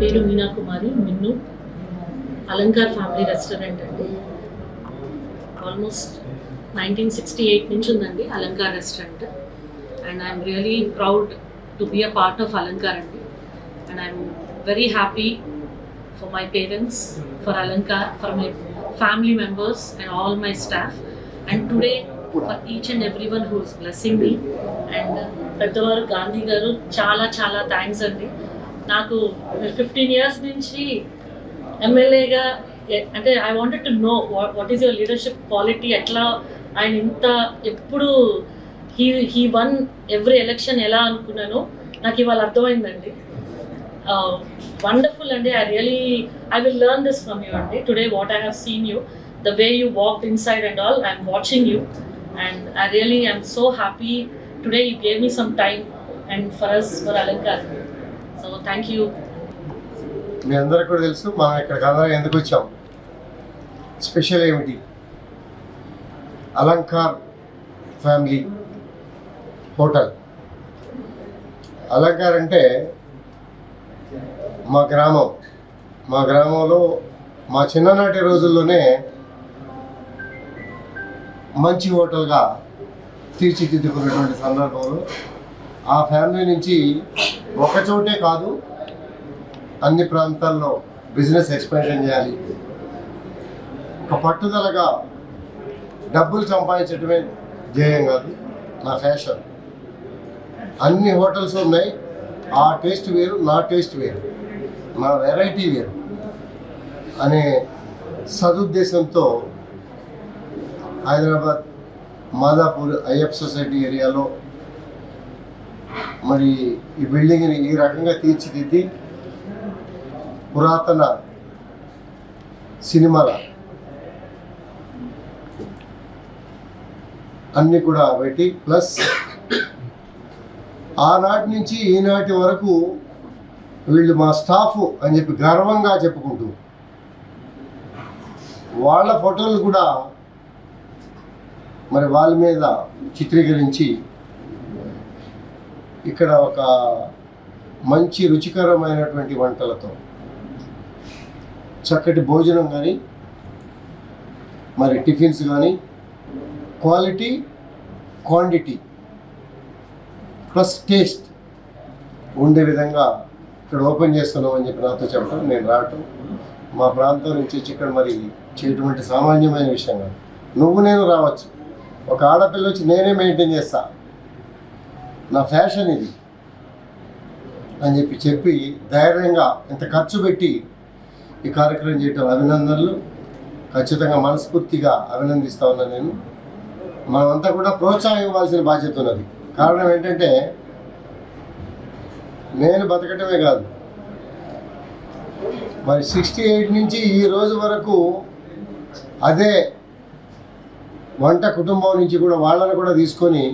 పేరు Meena Kumari Minnu Alankar family restaurant అండి. Almost nineteen sixty eight నుంచి ఉందండి Alankar restaurant. And I'm really proud to be a part of Alankar అండి. And I'm very happy for my parents for Alankar for my family members and all my staff. And today for each and every one whose blessing me. And పెద్దవారు గాంధీ గారు చాలా చాలా thanks అండి. నాకు fifteen years నుంచి ఎమ్మెల్యేగా అంటే I wanted to know what is your leadership quality ఎట్లా ఆయన ఇంత ఎప్పుడు he he one every election ఎలా అనుకున్నానో నాకు ఇవాళ అర్థమైందండి. వండర్ఫుల్ అండి. I really I will learn this from you అండి. Today what I have seen you the way you walk inside and all I'm watching you and I really I'm so happy today you gave me some time and for us for Alankar thank you. మీ అందరికి కూడా తెలుసు మనం ఇక్కడికి అందరం ఎందుకు వచ్చాం? Special ఏమిటి? Alankar family hotel. Alankar అంటే మా గ్రామం. మా గ్రామంలో మా చిన్ననాటి రోజుల్లోనే మంచి హోటల్గా తీర్చిదిద్దుకున్నటువంటి సందర్భంలో ఆ ఫ్యామిలీ నుంచి ఒక చోటే కాదు అన్ని ప్రాంతాల్లో బిజినెస్ ఎక్స్పాన్షన్ చేయాలి. ఒక పట్టుదలగా డబ్బులు సంపాదించడమే ధ్యేయం కాదు నా ఫ్యాషన్. అన్ని హోటల్స్ ఉన్నాయి ఆ టేస్ట్ వేరు నా టేస్ట్ వేరు నా వెరైటీ వేరు అనే సదుద్దేశంతో హైదరాబాద్ మాదాపూర్ అయ్యప్ సొసైటీ ఏరియాలో మరి ఈ బిల్డింగ్ని ఈ రకంగా తీర్చిదిద్ది పురాతన సినిమాల అన్నీ కూడా పెట్టి ప్లస్ ఆనాటి నుంచి ఈనాటి వరకు వీళ్ళు మా స్టాఫ్ అని చెప్పి గర్వంగా చెప్పుకుంటూ వాళ్ళ ఫోటోలు కూడా మరి వాళ్ళ మీద చిత్రీకరించి ఇక్కడ ఒక మంచి రుచికరమైనటువంటి వంటలతో చక్కటి భోజనం కానీ మరి టిఫిన్స్ కానీ క్వాలిటీ క్వాంటిటీ ప్లస్ టేస్ట్ ఉండే విధంగా ఇక్కడ ఓపెన్ చేస్తున్నాం అని చెప్పి నాతో చెప్పడం నేను రావటం మా ప్రాంతం నుంచి వచ్చి ఇక్కడ మరి చేయటం సామాన్యమైన విషయం కాదు. నువ్వు నేను రావచ్చు. ఒక ఆడపిల్ల వచ్చి నేనే మెయింటైన్ చేస్తా. నా ఫ్యాషన్ ఇది అని చెప్పి చెప్పి ధైర్యంగా ఇంత ఖర్చు పెట్టి ఈ కార్యక్రమం చేయటం అభినందనలు. ఖచ్చితంగా మనస్ఫూర్తిగా అభినందిస్తా ఉన్నాను నేను. మనమంతా కూడా ప్రోత్సాహం ఇవ్వాల్సిన బాధ్యత ఉన్నది. కారణం ఏంటంటే నేను బతకటమే కాదు. మరి సిక్స్టీ ఎయిట్ నుంచి ఈ రోజు వరకు అదే వంట కుటుంబం నుంచి కూడా వాళ్ళని కూడా తీసుకొని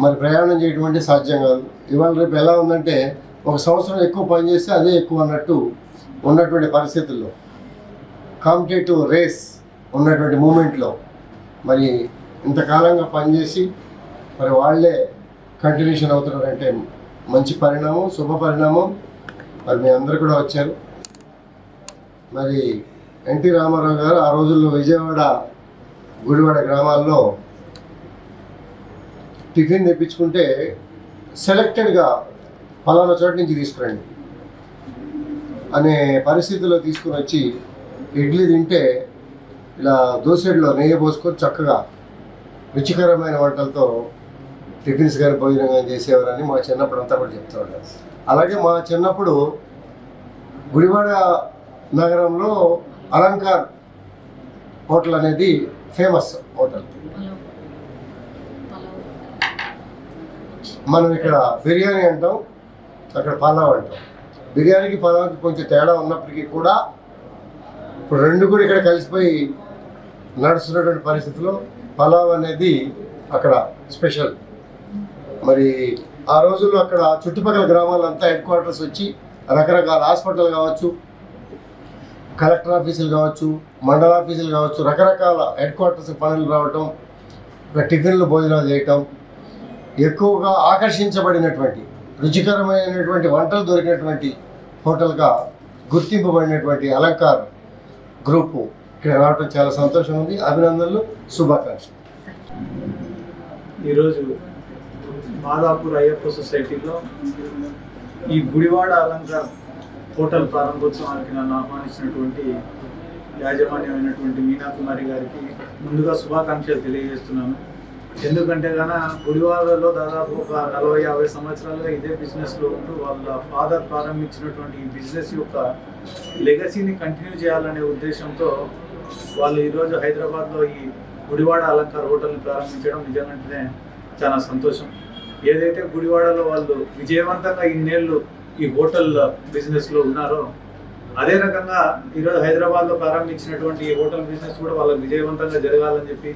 మరి ప్రయాణం చేయడం అంటే సాధ్యం కాదు. ఇవాళ రేపు ఎలా ఉందంటే ఒక సంవత్సరం ఎక్కువ పని చేస్తే అదే ఎక్కువ అన్నట్టు ఉన్నటువంటి పరిస్థితుల్లో కాంపిటేటివ్ రేస్ ఉన్నటువంటి మూమెంట్లో మరి ఇంతకాలంగా పనిచేసి మరి వాళ్ళే కంటిన్యూషన్ అవుతున్నారంటే మంచి పరిణామం శుభ పరిణామం. మరి మీ అందరు కూడా వచ్చారు. మరి ఎన్టీ రామారావు గారు ఆ రోజుల్లో విజయవాడ గుడివాడ గ్రామాల్లో టిఫిన్ తెప్పించుకుంటే సెలెక్టెడ్గా ఫలానా చోట నుంచి తీసుకురండి అనే పరిస్థితిలో తీసుకుని వచ్చి ఇడ్లీ తింటే ఇలా దోశలో నెయ్యి పోసుకొని చక్కగా రుచికరమైన వంటలతో టిఫిన్స్ కానీ భోజనం కానీ చేసేవారని మా చిన్నప్పుడు అంతా కూడా చెప్తూ ఉంటారు. అలాగే మా చిన్నప్పుడు గుడివాడ నగరంలో అలంకార్ హోటల్ అనేది ఫేమస్ హోటల్ పలావ్ పలావ్ మనం ఇక్కడ బిర్యానీ అంటాం అక్కడ పలావ్ అంటాం. బిర్యానీకి పలావ్కి కొంచెం తేడా ఉన్నప్పటికీ కూడా ఇప్పుడు రెండు కూడా ఇక్కడ కలిసిపోయి నడుస్తున్నటువంటి పరిస్థితుల్లో పలావ్ అనేది అక్కడ స్పెషల్. మరి ఆ రోజుల్లో అక్కడ చుట్టుపక్కల గ్రామాలంతా హెడ్ క్వార్టర్స్ వచ్చి రకరకాల హాస్పిటల్ కావచ్చు కలెక్టర్ ఆఫీసులు కావచ్చు మండల ఆఫీసులు కావచ్చు రకరకాల హెడ్ క్వార్టర్స్ పనులు రావటం టిఫిన్లు భోజనాలు చేయటం ఎక్కువగా ఆకర్షించబడినటువంటి రుచికరమైనటువంటి వంటలు దొరికినటువంటి హోటల్గా గుర్తింపబడినటువంటి అలంకార్ గ్రూపు ఇక్కడ రావడం చాలా సంతోషం ఉంది. అభినందనలు. శుభాకాంక్షలు. ఈరోజు మాదాపూర్ అయ్యప్ప సొసైటీలో ఈ గుడివాడ అలంకార్ హోటల్ ప్రారంభోత్సవానికి నన్ను ఆహ్వానించినటువంటి యాజమాన్యమైనటువంటి మీనాకుమారి గారికి ముందుగా శుభాకాంక్షలు తెలియజేస్తున్నాను. ఎందుకంటే గాన గుడివాడలో దాదాపు ఒక నలభై యాభై సంవత్సరాలుగా ఇదే బిజినెస్లో ఉంటూ వాళ్ళ ఫాదర్ ప్రారంభించినటువంటి ఈ బిజినెస్ యొక్క లెగసీని కంటిన్యూ చేయాలనే ఉద్దేశంతో వాళ్ళు ఈరోజు హైదరాబాద్లో ఈ గుడివాడ అలంకార్ హోటల్ని ప్రారంభించడం నిజంగానే చాలా సంతోషం. ఏదైతే గుడివాడలో వాళ్ళు విజయవంతంగా ఇన్నేళ్ళు ఈ హోటల్ బిజినెస్లో ఉన్నారో అదే రకంగా ఈరోజు హైదరాబాద్లో ప్రారంభించినటువంటి ఈ హోటల్ బిజినెస్ కూడా వాళ్ళకి విజయవంతంగా జరగాలని చెప్పి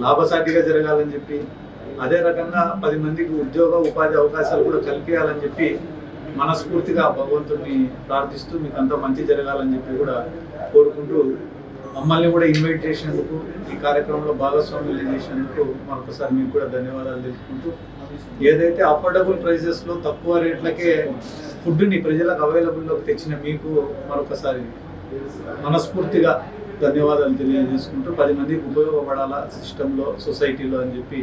లాభసాటిగా జరగాలని చెప్పి అదే రకంగా పది మందికి ఉద్యోగ ఉపాధి అవకాశాలు కూడా కల్పించాలని చెప్పి మనస్ఫూర్తిగా భగవంతుడిని ప్రార్థిస్తూ మీకు అంతా మంచి జరగాలని చెప్పి కూడా కోరుకుంటూ మమ్మల్ని కూడా ఇన్వైట్ చేసినందుకు ఈ కార్యక్రమంలో భాగస్వామ్యం చేసినందుకు మరొకసారి మీకు కూడా ధన్యవాదాలు తెలుపుకుంటూ ఏదైతే అఫోర్డబుల్ ప్రైజెస్లో తక్కువ రేట్లకే ఫుడ్ని ప్రజలకు అవైలబుల్లోకి తెచ్చిన మీకు మరొకసారి మనస్ఫూర్తిగా ధన్యవాదాలు తెలియజేసుకుంటూ పది మందికి ఉపయోగపడాలా సిస్టంలో సొసైటీలో అని చెప్పి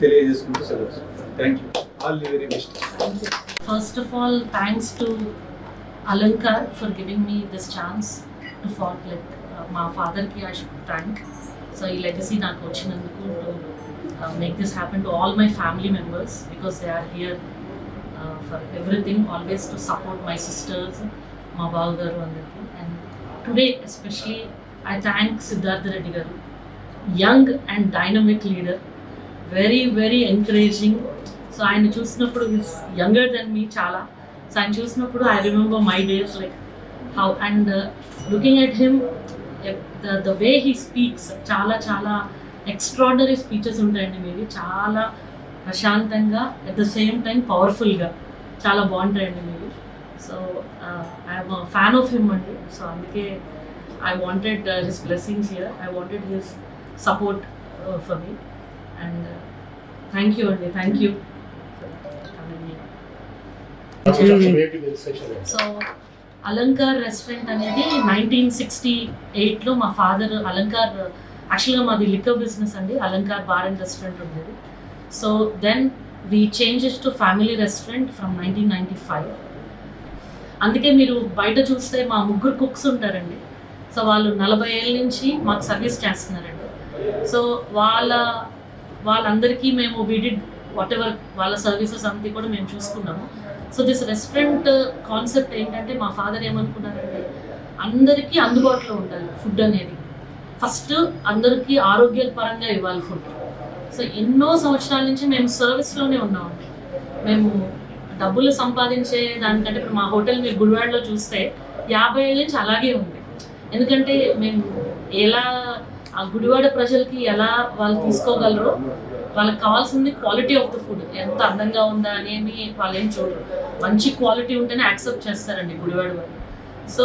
తెలియజేసుకుంటూ సెలవు thank you all the very best first of all thanks to Alankar for giving me this chance to fall let మా ఫాదర్కి ఐ షుడ్ థ్యాంక్ సో ఈ లెగసీ నాకు వచ్చినందుకు to make this happen to all my family members because they are here for everything always to support my sisters మా బావగారు అందరికీ. And today especially I thank Siddhartha Reddy garu. Young and dynamic leader. Very very encouraging. So ఆయన చూసినప్పుడు is younger then మీ చాలా. So ఆయన చూసినప్పుడు I remember my days like how and uh, looking at him the the way he speaks చాలా చాలా extraordinary speeches ఉంటాయండి మీవి చాలా ప్రశాంతంగా అట్ ద సేమ్ టైం పవర్ఫుల్గా చాలా బాగుంటాయండి మీవి so uh, I'm fan of him అండి. సో అందుకే I wanted his blessings here I me. His support for me and thank you అండి thank you so Alankar restaurant అనేది నైన్టీన్ సిక్స్టీ ఎయిట్లో మా ఫాదర్ అలంకార్ యాక్చువల్గా మాది లిక్కర్ బిజినెస్ అండి. Alankar bar and restaurant ఉండేది. So then we changes to family restaurant from nineteen ninety five అందుకే మీరు బయట చూస్తే మా ముగ్గురు కుక్స్ ఉంటారండి. సో వాళ్ళు నలభై ఏళ్ళ నుంచి మాకు సర్వీస్ చేస్తున్నారండి. సో వాళ్ళ వాళ్ళందరికీ మేము విడిడ్ వాట్ ఎవర్ వాళ్ళ సర్వీసెస్ అంతా కూడా మేము చూసుకున్నాము. సో దిస్ రెస్టారెంట్ కాన్సెప్ట్ ఏంటంటే మా ఫాదర్ ఏమనుకున్నారంటే అందరికీ అందుబాటులో ఉండాలి ఫుడ్ అనేది. ఫస్ట్ అందరికీ ఆరోగ్య పరంగా ఇవ్వాలి ఫుడ్ సో ఎన్నో సంవత్సరాల నుంచి మేము సర్వీస్లోనే ఉన్నామండి మేము డబ్బులు సంపాదించే దానికంటే ఇప్పుడు మా హోటల్ మీరు గుడివాడలో చూస్తే యాభై ఏళ్ళ నుంచి అలాగే ఉంది. ఎందుకంటే మేము ఎలా ఆ గుడివాడ ప్రజలకి ఎలా వాళ్ళు తీసుకోగలరో వాళ్ళకి కావాల్సింది క్వాలిటీ ఆఫ్ ద ఫుడ్ ఎంత అందంగా ఉందా అనేది వాళ్ళు ఏం చూడరు. మంచి క్వాలిటీ ఉంటేనే యాక్సెప్ట్ చేస్తారండి గుడివాడ వాళ్ళు. సో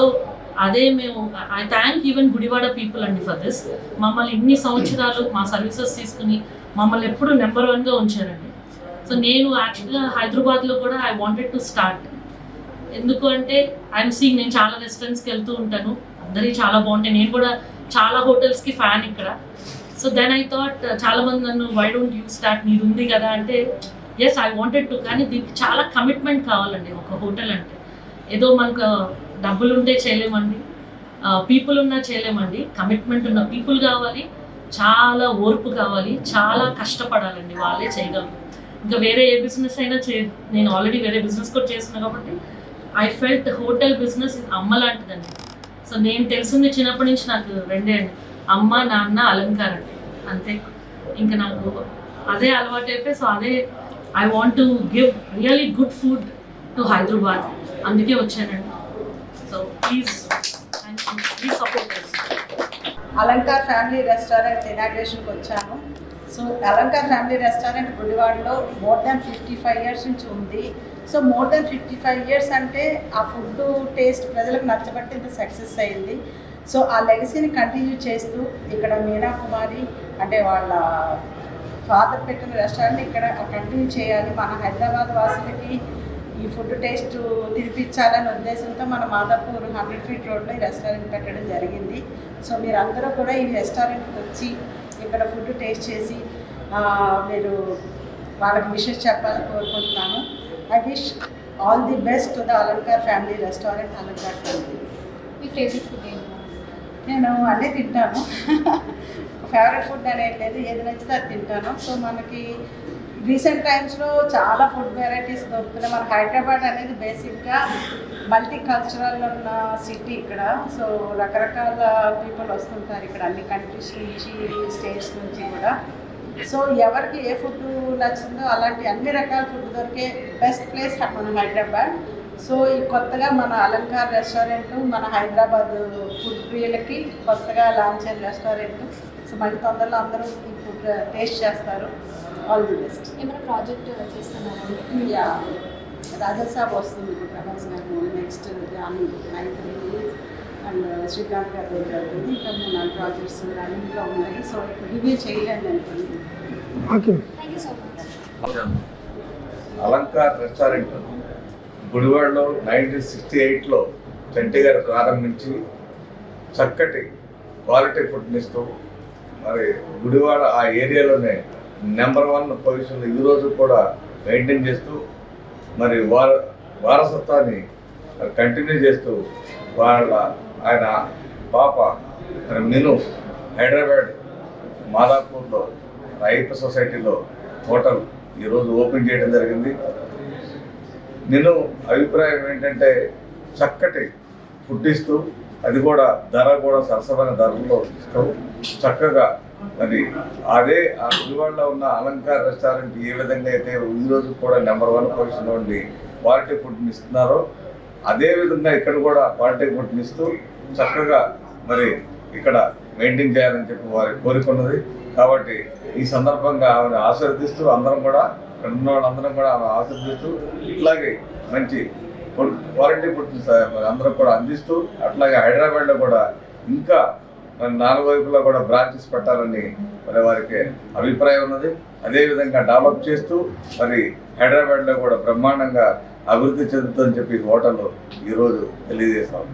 అదే మేము I thank even Gudivada people అండి ఫర్ దిస్ మమ్మల్ని ఇన్ని సంవత్సరాలు మా సర్వీసెస్ తీసుకుని మమ్మల్ని ఎప్పుడు నెంబర్ వన్గా ఉంచారండి. సో నేను యాక్చువల్గా హైదరాబాద్లో కూడా ఐ వాంటెడ్ టు స్టార్ట్ ఎందుకు అంటే ఐఎమ్ సీయింగ్ నేను చాలా రెస్టారెంట్స్కి వెళ్తూ ఉంటాను. అందరికీ చాలా బాగుంటాయి. నేను కూడా చాలా హోటల్స్కి ఫ్యాన్ ఇక్కడ. సో దెన్ ఐ థాట్ చాలా మంది నన్ను వై డోంట్ యూస్ దాట్ మీరు ఉంది కదా. అంటే ఎస్ ఐ వాంటెడ్ టు కానీ దీనికి చాలా కమిట్మెంట్ కావాలండి ఒక హోటల్ అంటే. ఏదో మనకు uh, డబ్బులు ఉంటే చేయలేమండి. Uh, పీపుల్ ఉన్నా చేయలేమండి. కమిట్మెంట్ ఉన్న పీపుల్ కావాలి. చాలా ఓర్పు కావాలి. చాలా కష్టపడాలండి వాళ్ళే చేయగలరు. ఇంకా వేరే ఏ బిజినెస్ అయినా చే నేను ఆల్రెడీ వేరే బిజినెస్ కూడా చేస్తున్నా కాబట్టి ఐ ఫెల్ట్ హోటల్ బిజినెస్ అమ్మ లాంటిదండి. సో నేను తెలిసింది చిన్నప్పటి నుంచి నాకు రెండే అండి. అమ్మ నాన్న అలంకారం. అంతే. ఇంకా నాకు అదే అలవాటు అయిపోయి సో అదే I want to give really good food to Hyderabad అందుకే వచ్చానండి. So please please support Alankar family restaurant ఇనాగ్రేషన్కి వచ్చాను. సో అలంకార్ ఫ్యామిలీ రెస్టారెంట్ గుడివాడలో more than fifty five years నుంచి ఉంది. So more than fifty five years అంటే ఆ food taste ప్రజలకు నచ్చబట్టి ఇంత సక్సెస్ అయింది. సో ఆ లెగసీని కంటిన్యూ చేస్తూ ఇక్కడ మీనా కుమారి అంటే వాళ్ళ ఫాదర్ పెట్టిన రెస్టారెంట్ ఇక్కడ కంటిన్యూ చేయాలి. మన హైదరాబాద్ వాసులకి ఈ ఫుడ్ టేస్ట్ తినిపించాలనే ఉద్దేశంతో మన మాదాపూర్ హండ్రెడ్ ఫీట్ రోడ్లో ఈ రెస్టారెంట్ పెట్టడం జరిగింది. సో మీరు అందరూ కూడా ఈ రెస్టారెంట్కి వచ్చి ఇక్కడ ఫుడ్ టేస్ట్ చేసి మీరు వాళ్ళకి విషెస్ చెప్పాలని కోరుకుంటున్నాను. I wish all the best to the Alankar family restaurant Alankar family. Me favourite food ఏంటి? నేను అన్నీ తింటాను. ఫేవరెట్ ఫుడ్ అనేది లేదు ఏది నచ్చితే అది తింటాను. సో మనకి రీసెంట్ టైమ్స్లో చాలా ఫుడ్ వెరైటీస్ దొరుకుతున్నాయి. మన హైదరాబాద్ అనేది బేసిక్గా మల్టీ కల్చరల్ ఉన్న సిటీ ఇక్కడ. సో రకరకాల పీపుల్ వస్తుంటారు ఇక్కడ అన్ని కంట్రీస్ నుంచి స్టేట్స్ నుంచి కూడా. సో ఎవరికి ఏ ఫుడ్ నచ్చిందో అలాంటి అన్ని రకాల ఫుడ్ దొరికే బెస్ట్ ప్లేస్ మన హైదరాబాద్. సో ఈ కొత్తగా మన అలంకార్ రెస్టారెంట్ మన హైదరాబాద్ ఫుడ్ ప్రియులకి కొత్తగా లాంచ్ అయిన రెస్టారెంట్ సో మళ్ళీ తొందరలో అందరూ ఈ ఫుడ్ టేస్ట్ చేస్తారు. ఆల్ ది బెస్ట్ ఏమైనా ప్రాజెక్ట్ చేస్తున్నారా? యా రాజాసాబ్ వస్తుంది. ప్రభాస్ గారు నెక్స్ట్ నైన్త్ అండ్ శ్రీకాంత్ గారు జరుగుతుంది. ఇంకా మూడు నాలుగు ప్రాజెక్ట్స్ రన్నింగ్లో ఉన్నాయి. So review thank you so much Alankar restaurant గుడివాడలో నైన్టీన్ సిక్స్టీ ఎయిట్లో చంటి గారు ప్రారంభించి చక్కటి క్వాలిటీ ఫుడ్ని ఇస్తూ మరి గుడివాడ ఆ ఏరియాలోనే నెంబర్ వన్ పొజిషన్లో ఈరోజు కూడా మెయింటైన్ చేస్తూ మరి వార వారసత్వాన్ని కంటిన్యూ చేస్తూ వాళ్ళ ఆయన పాప నిను హైదరాబాద్ మాదాపూర్లో రైతు సొసైటీలో హోటల్ ఈరోజు ఓపెన్ చేయడం జరిగింది. నేను అభిప్రాయం ఏంటంటే చక్కటి ఫుడ్ ఇస్తూ అది కూడా ధర కూడా సరసమైన ధరల్లో ఇస్తాం. చక్కగా మరి అదే ఆ గుడివాడలో ఉన్న అలంకార్ రెస్టారెంట్ ఏ విధంగా అయితే ఈ రోజు కూడా నెంబర్ వన్ పొజిషన్ ఉండి క్వాలిటీ ఫుడ్ని ఇస్తున్నారో అదే విధంగా ఇక్కడ కూడా క్వాలిటీ ఫుడ్ని ఇస్తూ చక్కగా మరి ఇక్కడ మెయింటైన్ చేయాలని చెప్పి వారి కోరిక ఉన్నది. కాబట్టి ఈ సందర్భంగా ఆమెను ఆశీర్దిస్తూ అందరం కూడా ఇక్కడ ఉన్న వాళ్ళందరం కూడా ఆమె ఆశీర్దిస్తూ ఇట్లాగే మంచి క్వాలిటీ ఫుడ్ అందరూ కూడా అందిస్తూ అట్లాగే హైదరాబాద్లో కూడా ఇంకా మరి నాలుగు వైపులా కూడా బ్రాంచెస్ పెట్టాలని మరి వారికి అభిప్రాయం ఉన్నది. అదేవిధంగా డెవలప్ చేస్తూ మరి హైదరాబాద్లో కూడా బ్రహ్మాండంగా అభివృద్ధి చెందుతుందని చెప్పి హోటల్ ఈరోజు తెలియజేస్తాం